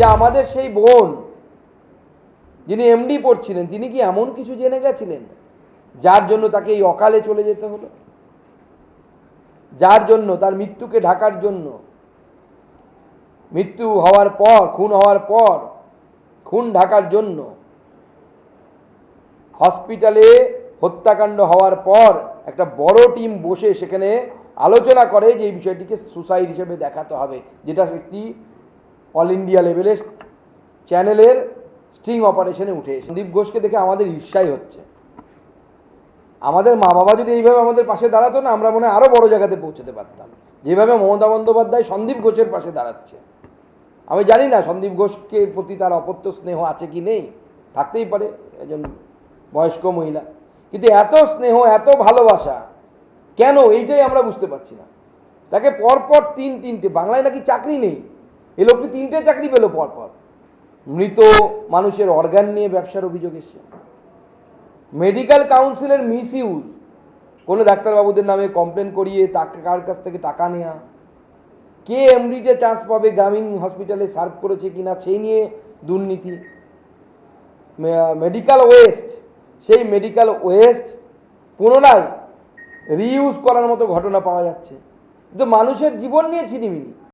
যে আমাদের সেই বোন যিনি এমডি পড়ছিলেন, তিনি কি এমন কিছু জেনে গেছিলেন? যার জন্য তাকে এই অকালে চলে যেতে হলো? যার জন্য, তার মৃত্যুকে ঢাকার জন্য? মৃত্যু হওয়ার পর, খুন হওয়ার পর, খুন ঢাকার জন্য? হসপিটালে হত্যাকাণ্ড হওয়ার পর একটা বড় টিম বসে সেখানে আলোচনা করে যে এই বিষয়টিকে সুসাইড হিসেবে দেখাতে হবে, যেটা একটি অল ইন্ডিয়া লেভেলের চ্যানেলের স্ট্রিং অপারেশনে উঠে এসে সন্দীপ ঘোষকে দেখে আমাদের ঈর্ষাই হচ্ছে। আমাদের মা বাবা যদি এইভাবে আমাদের পাশে দাঁড়াতো না, আমরা মনে হয় আরও বড় জায়গাতে পৌঁছতে পারতাম। যেভাবে মমতা বন্দ্যোপাধ্যায় সন্দীপ ঘোষের পাশে দাঁড়াচ্ছে। আমি জানি না সন্দীপ ঘোষকে প্রতি তার অপত্য স্নেহ আছে কি নেই, থাকতেই পারে একজন বয়স্ক মহিলা। কিন্তু এত স্নেহ, এত ভালোবাসা, কেন? এইটাই আমরা বুঝতে পারছি না। তাকে পরপর তিন তিনটে বাংলায় নাকি চাকরি নেই। এ লোকটি তিনটে চাকরি পেল পরপর। মৃত মানুষের অর্গান নিয়ে ব্যবসার অভিযোগ এসছে। মেডিকেল কাউন্সিলের মিস ইউজ কোনো ডাক্তারবাবুদের নামে কমপ্লেন করিয়ে তাকে কার কাছ থেকে টাকা নেওয়া কে এমডিতে চান্স পাবে, গ্রামীণ হসপিটালে সার্ভ করেছে কিনা, সেই নিয়ে দুর্নীতি। মেডিকেল ওয়েস্ট সেই মেডিকেল ওয়েস্ট পুনরায় রিইউজ করার মতো ঘটনা পাওয়া যাচ্ছে। কিন্তু মানুষের জীবন নিয়ে ছিনিমিনি।